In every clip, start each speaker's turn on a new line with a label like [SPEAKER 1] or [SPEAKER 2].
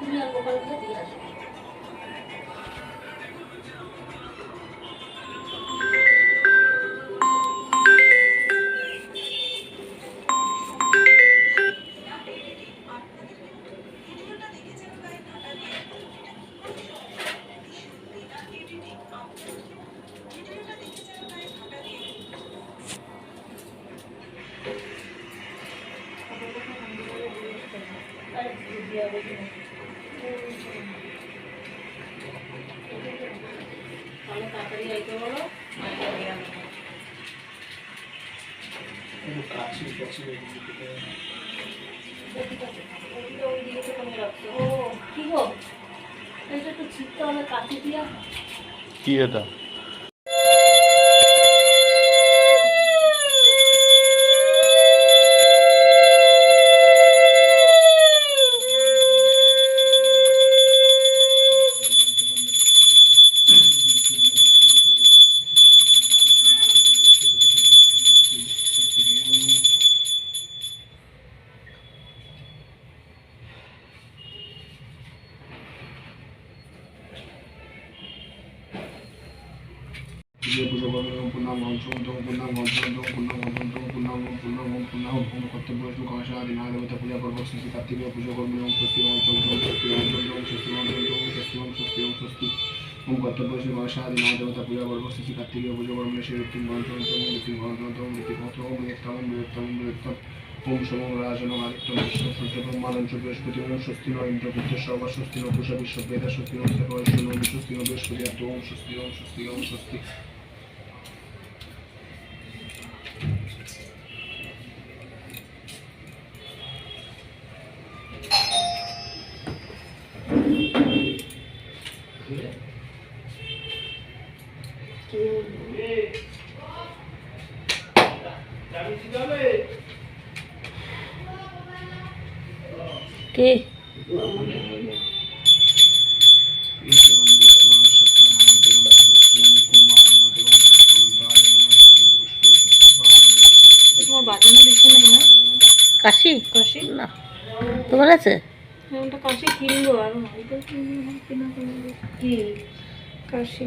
[SPEAKER 1] তুমি অল্প করে দিয়ে দিয়ে আসো তাহলে তাড়াতাড়ি আইতে বলো
[SPEAKER 2] কাছে কাছে
[SPEAKER 1] কি এটা? দিয়া
[SPEAKER 2] করবেন পূর্ণাম পঞ্চমন্তম পূর্ণাম পঞ্চমন্তম পূর্ণাম পঞ্চমন্তম পূর্ণাম পূর্ণাম পূর্ণাম ওম কর্তব্য বিষ্ণু কংসা আদি না দেবতা পূজা করব শ্রী কার্তিকে পুজো করবেন ওম স্বস্তি ওম চন্দ্র স্বস্তি ওম চন্দ্র ওম স্বস্তি ওম চন্দ্র ওম স্বস্তি ওম স্বস্তি ওম স্বস্তি ওম কর্তব্য বিষ্ণু কংসা আদি না দেবতা পূজা করব শ্রী কার্তিকে পুজো করবেন শ্রী ঋত্বিম ওম ওম ওম ওম ওম ওম স্বস্তি স্বস্তি স্বস্তি স্বস্তি ওম স্বস্তি ওম স্বস্তি ওম স্বস্তি
[SPEAKER 1] কে? কাশি?
[SPEAKER 3] কাশি?
[SPEAKER 1] না। তোমার আছে?
[SPEAKER 3] হ্যাঁ কাশি কিনবো আর কাশি।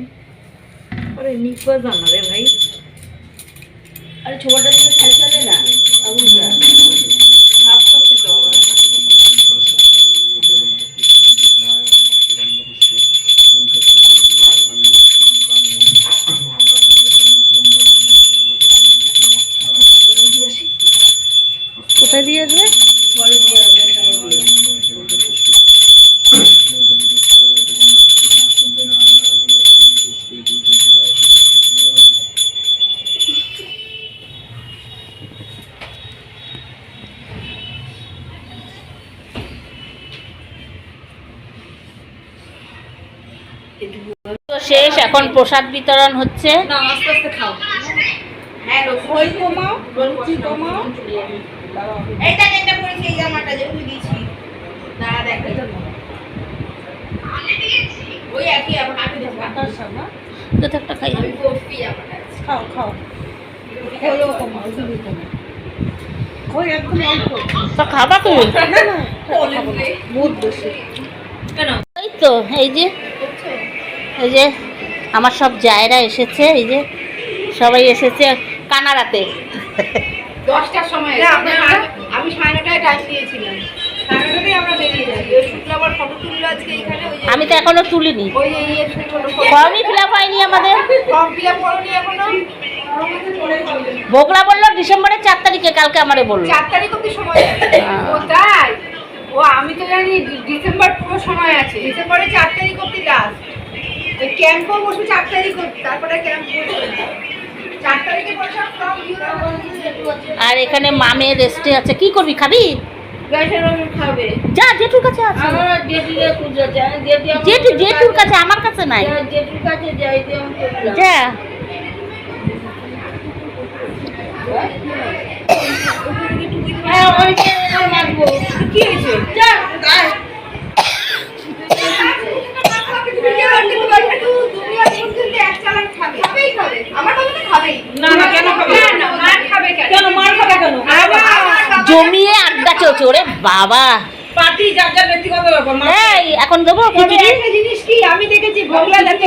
[SPEAKER 3] আরে নিকবা জানা রে ভাই।
[SPEAKER 1] আরে ছোটটা খেলতে হবে না আবুলটা
[SPEAKER 3] হাফ কপি তো।
[SPEAKER 1] কোথায় দিয়ে আসবে? তো এখন প্রসাদ বিতরণ হচ্ছে।
[SPEAKER 3] খাও। খাও
[SPEAKER 1] খাবা তো
[SPEAKER 3] না না
[SPEAKER 4] বলে
[SPEAKER 3] বহুত বেশি।
[SPEAKER 4] কেন?
[SPEAKER 1] এই তো এই যে এই যে আমার সব জায়রা এসেছে এই যে সবাই এসেছে কানাড়াতে।
[SPEAKER 4] দশটার সময় আমি সাড়ে নটায় টাইম দিয়েছিলাম। সাড়ে নটায় আমরা বেরিয়ে যাই। ওই শুক্রবার ফটো তুললো আজকে এখানে ওই যে
[SPEAKER 1] আমি তো এখনও তুলিনি।
[SPEAKER 4] ওই যে ইয়ে
[SPEAKER 1] ফর্মই ফিল আপ হয়নি আমাদের। বগলা বলল ডিসেম্বরের চার তারিখে কালকে আমারে বলল।
[SPEAKER 4] চার তারিখ অব্দি সময় আছে। ও আমি তো জানি ডিসেম্বর পুরো সময় আছে। ডিসেম্বরের চার তারিখ অব্দি লাস্ট বসবে চার তারিখ তারপরে ক্যাম্প
[SPEAKER 1] আর এখানে মামের রেস্টে আছে। কি করবি খাবি? যা জেঠুর কাছে আছে।
[SPEAKER 4] জেঠি
[SPEAKER 1] জেঠুর কাছে আমার কাছে নাই। যা।
[SPEAKER 4] হ্যাঁ কি হয়েছে যা আয়
[SPEAKER 3] না, না, কেন খাবে?
[SPEAKER 1] জমিয়ে আড্ডা চলছে ওরে বাবা।
[SPEAKER 3] জাতি যার যার ব্যক্তিগত ব্যাপার
[SPEAKER 1] এই এখন দেবো খিচুড়ি
[SPEAKER 4] জিনিস কি আমি দেখেছি ভোগলা জাতি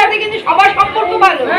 [SPEAKER 4] সাথে কিন্তু সবার সম্পর্ক ভালো।